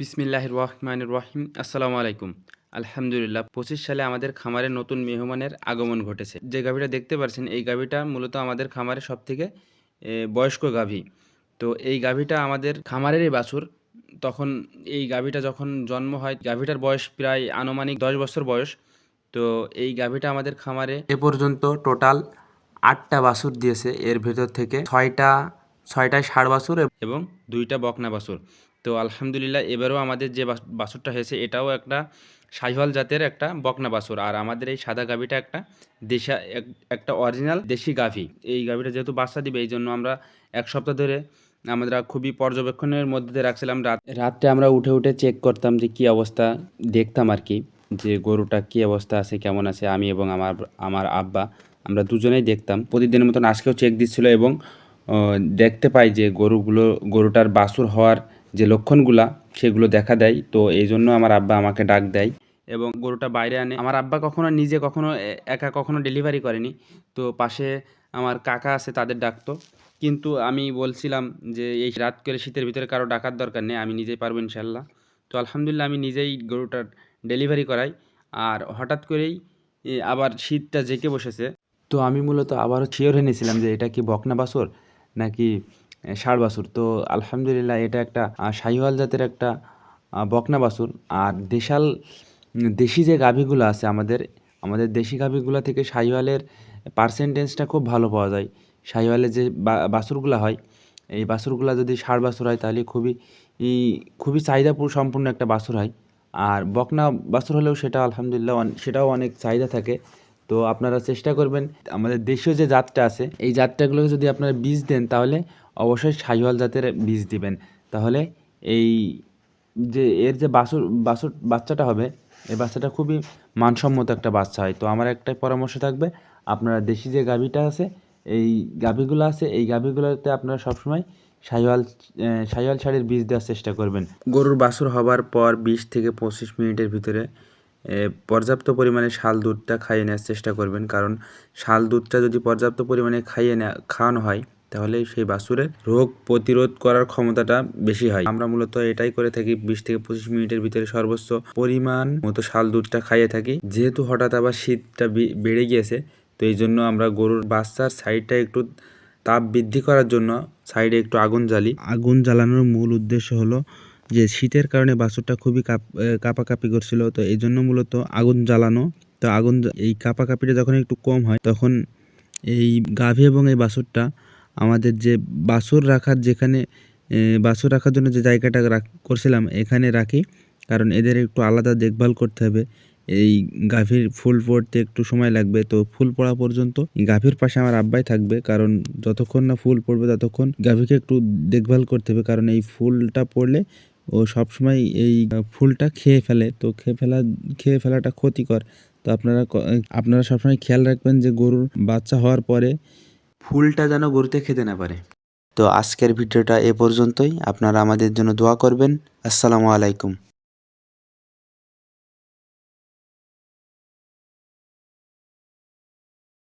বিসমিল্লাহির রহমানির রহিম আসসালামু আলাইকুম। আলহামদুলিল্লাহ, পঁচিশ সালে আমাদের খামারে নতুন মেহমানের আগমন ঘটেছে। যে গাভীটা দেখতে পাচ্ছেন এই গাভীটা মূলত আমাদের খামারে সব থেকে বয়স্ক গাভী। তো এই গাভীটা আমাদের খামারেরই বাছুর। তখন এই গাভীটা যখন জন্ম হয়, গাভীটার বয়স প্রায় আনুমানিক দশ বছর বয়স। তো এই গাভীটা আমাদের খামারে এ পর্যন্ত টোটাল আটটা বাছুর দিয়েছে। এর ভেতর থেকে ছয়টা ছয়টায় ষাড় বাছুর এবং দুইটা বকনা বাছুর। তো আলহামদুলিল্লাহ এবারও আমাদের যে বাছুরটা হয়েছে, এটাও একটা সাহিওয়াল জাতের একটা বকনা বাছুর। আর আমাদের এই সাদা গাভীটা একটা দেশা এক- একটা অরিজিনাল দেশি গাভী। এই গাভীটা যেহেতু বাচ্চা দিবে, এই জন্য আমরা এক সপ্তাহ ধরে আমরা খুবই পর্যবেক্ষণের মধ্যে দিয়ে রাখছিলাম। রাত রাত্রে আমরা উঠে উঠে চেক করতাম যে কী অবস্থা। দেখতাম আর কি যে গরুটা কী অবস্থা আছে, কেমন আছে। আমি এবং আমার আমার আব্বা আমরা দুজনেই দেখতাম। প্রতিদিনের মতন আজকেও চেক দিচ্ছিল এবং দেখতে পাই যে গরুগুলো, গরুটার বাছুর হওয়ার যে লক্ষণগুলা, সেগুলো দেখা দেয়। তো এই জন্য আমার আব্বা আমাকে ডাক দেয় এবং গরুটা বাইরে আনে। আমার আব্বা কখনো নিজে কখনো একা কখনো ডেলিভারি করেনি। তো পাশে আমার কাকা আছে, তাদের ডাকতো। কিন্তু আমি বলছিলাম যে, এই রাত করে শীতের ভিতরে কারও ডাকার দরকার নেই, আমি নিজেই পারব ইনশাল্লাহ তো আলহামদুলিল্লাহ আমি নিজেই গরুটার ডেলিভারি করাই। আর হঠাৎ করেই আবার শীতটা জেঁকে বসেছে। তো আমি মূলত আবারও শিওর হয়ে নিয়েছিলাম যে, এটা কি বকনা বাছুর? নাকি ষাড় বাছুর? তো আলহামদুলিল্লাহ এটা একটা শাহিওয়াল জাতের একটা বকনা বাছুর। আর দেশাল, দেশি যে গাভীগুলো আছে আমাদের আমাদের দেশি গাভীগুলো থেকে শাহিওয়ালের পার্সেন্টেজটা খুব ভালো পাওয়া যায়। শাহিওয়ালের যে বাছুরগুলো হয়, এই বাছুরগুলো যদি ষাড় বাছুর হয় তাহলে খুবই খুবই চাহিদা সম্পূর্ণ একটা বাছুর হয়। আর বকনা বাছুর হলেও সেটা আলহামদুলিল্লাহ সেটাও অনেক চাহিদা থাকে। তো আপনারা চেষ্টা করবেন আমাদের দেশীয় যে জাতটা আছে এই জাতটাগুলোকে যদি আপনারা বীজ দেন তাহলে অবশ্যই শাহিওয়াল জাতের বীজ দিবেন। তাহলে এই যে এর যে বাছুর বাছুর বাচ্চাটা হবে এই বাচ্চাটা খুবই মানসম্মত একটা বাচ্চা হয়। তো আমার একটাই পরামর্শ থাকবে আপনারা দেশি যে গাভীটা আছে এই গাভীগুলো আছে এই গাভীগুলোতে আপনারা সবসময় শাহিওয়াল আহ, শাহিওয়াল শাড়ির বীজ দেওয়ার চেষ্টা করবেন। গরুর বাছুর হবার পর বিশ থেকে পঁচিশ মিনিটের ভিতরে পর্যাপ্ত পরিমাণে শাল দুধটা খাইয়ে নেওয়ার চেষ্টা করবেন। কারণ শাল দুধটা যদি পর্যাপ্ত পরিমাণে খাইয়ে নেওয়া খাওয়ানো হয়, তাহলে সেই বাছুরের রোগ প্রতিরোধ করার ক্ষমতাটা বেশি হয়। আমরা মূলত এটাই করে থাকি, বিশ থেকে পঁচিশ মিনিটের ভিতরে সর্বোচ্চ পরিমাণ মতো শাল দুধটা খাইয়ে থাকি। যেহেতু হঠাৎ আবার শীতটা বেড়ে গিয়েছে, তো এই জন্য আমরা গরুর বাচ্চার সাইডটা একটু তাপ বৃদ্ধি করার জন্য সাইডে একটু আগুন জ্বালি। আগুন জ্বালানোর মূল উদ্দেশ্য হলো যে শীতের কারণে বাছুরটা খুবই কাপ কাঁপাকাঁপি করছিল, তো এই জন্য মূলত আগুন জ্বালানো। তো আগুন এই কাঁপাকাঁপিটা যখন একটু কম হয়, তখন এই গাভী এবং এই বাছুরটা আমাদের যে বাছুর রাখার যেখানে বাছুর রাখার জন্য যে জায়গাটা করছিলাম, এখানে রাখি। কারণ এদের একটু আলাদা দেখভাল করতে হবে। এই গাভীর ফুল পড়তে একটু সময় লাগবে। তো ফুল পড়া পর্যন্ত গাভীর পাশে আমার আব্বাই থাকবে। কারণ যতক্ষণ না ফুল পড়বে, ততক্ষণ গাভীকে একটু দেখভাল করতে হবে। কারণ এই ফুলটা পড়লে ও সবসময় এই ফুলটা খেয়ে ফেলে। তো খেয়ে ফেলা, খেয়ে ফেলাটা ক্ষতিকর। তো আপনারা আপনারা সবসময় খেয়াল রাখবেন যে গরুর বাচ্চা হওয়ার পরে ফুলটা যেন গরুতে খেতে না পারে। তো আজকের ভিডিওটা এ পর্যন্তই। আপনারা আমাদের জন্য দোয়া করবেন। আসসালামু আলাইকুম।